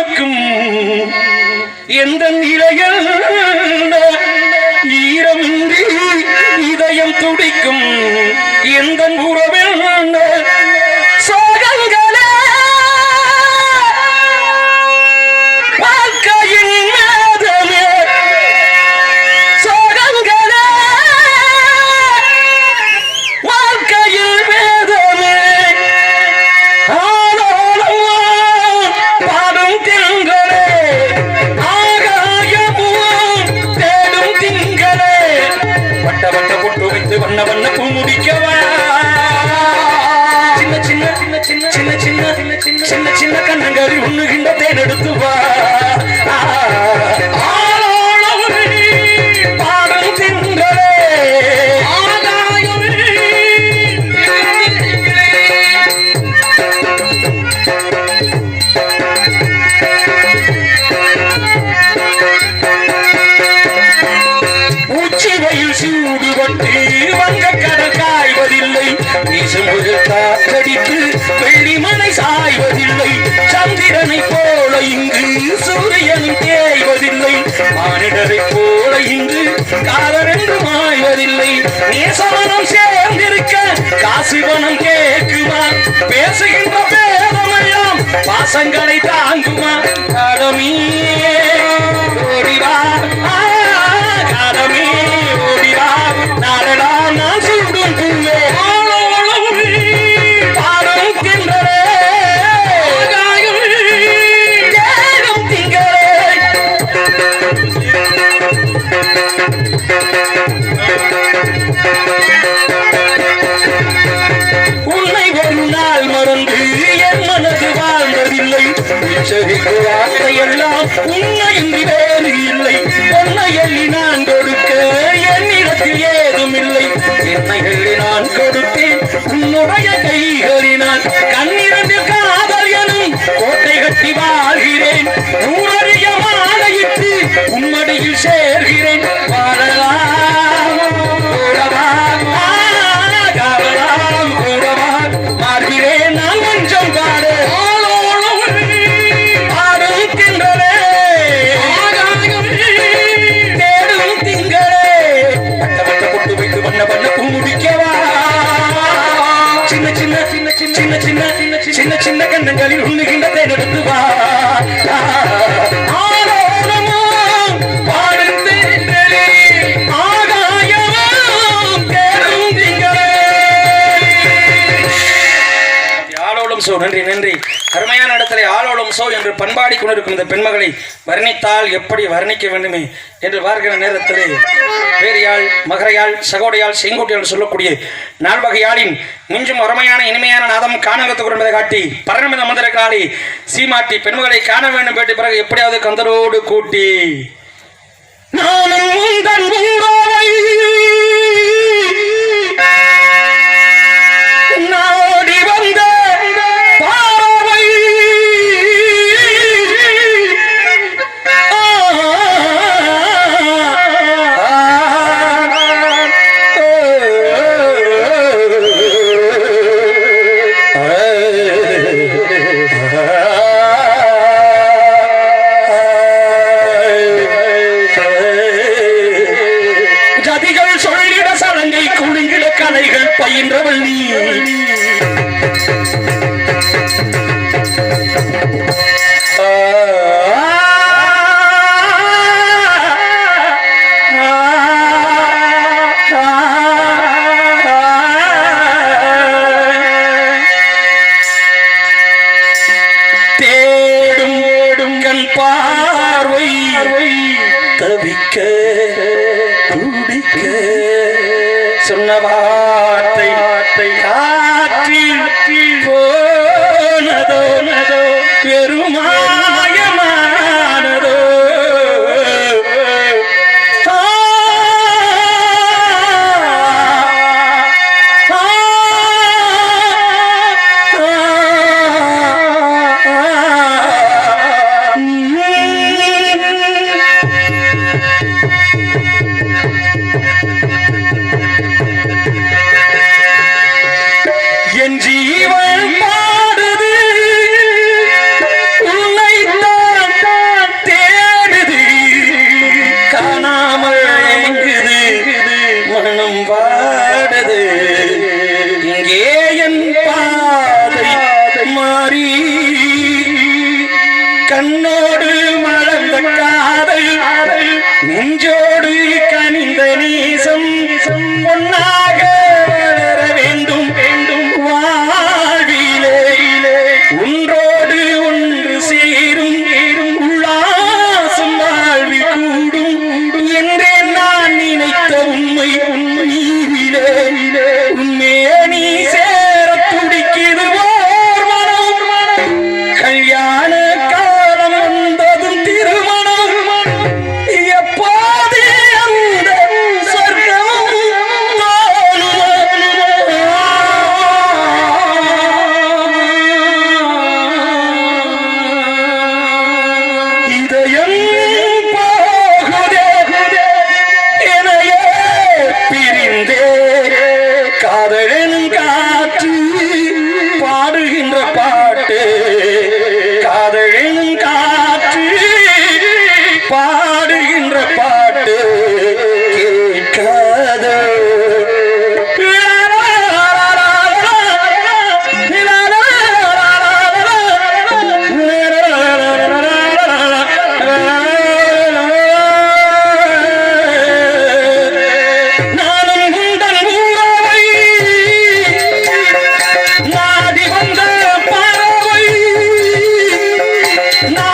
உமக்கும் எந்த இளையல் ஈரமின்றி இதயம் துடிக்கும் காதலின் தேய்வதில்லை மானிடரை போல இன்று காதலென்று மாய்வதில்லை நேசவனம் சேர்ந்திருக்க காசிவனம் கேட்குமா? பேசுகின்ற பேதமையாம் பாசங்களை தாங்குமா? கடமே ஓடிவா. என்ன நன்றி நன்றி. கருமையான இடத்திலே ஆளோளம் சோ என்று பண்பாடி கொண்டிருக்கும் இந்த பெண்மகளை வர்ணித்தால் எப்படி வர்ணிக்க வேண்டுமே என்று பார்க்கிற நேரத்திலே பேரியால் மகரையால் சகோடையால் செங்கோட்டையால் சொல்லக்கூடிய நால்வகையாளின் மிஞ்சும் அருமையான இனிமையான நாதம் காணகத்துக்கு என்பதை காட்டி பரணமித மந்திர காளி சீமாட்டி பெண்மகளை காண வேண்டும். பேட்டி பிறகு எப்படியாவது கந்தரோடு கூட்டி நானும் நெஞ்சோ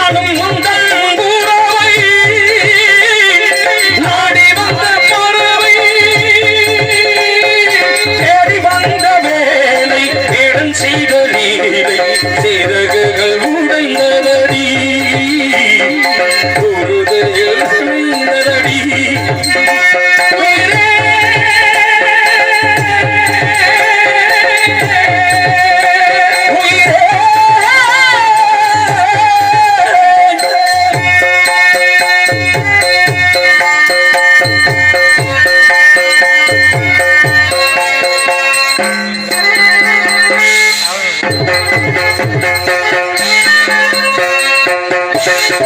Hallelujah.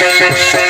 Música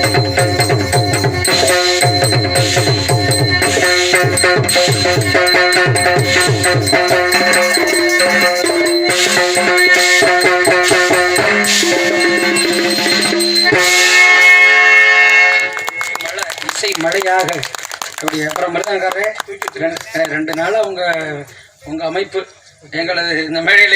அமைப்பு எங்களது இந்த மேடையில்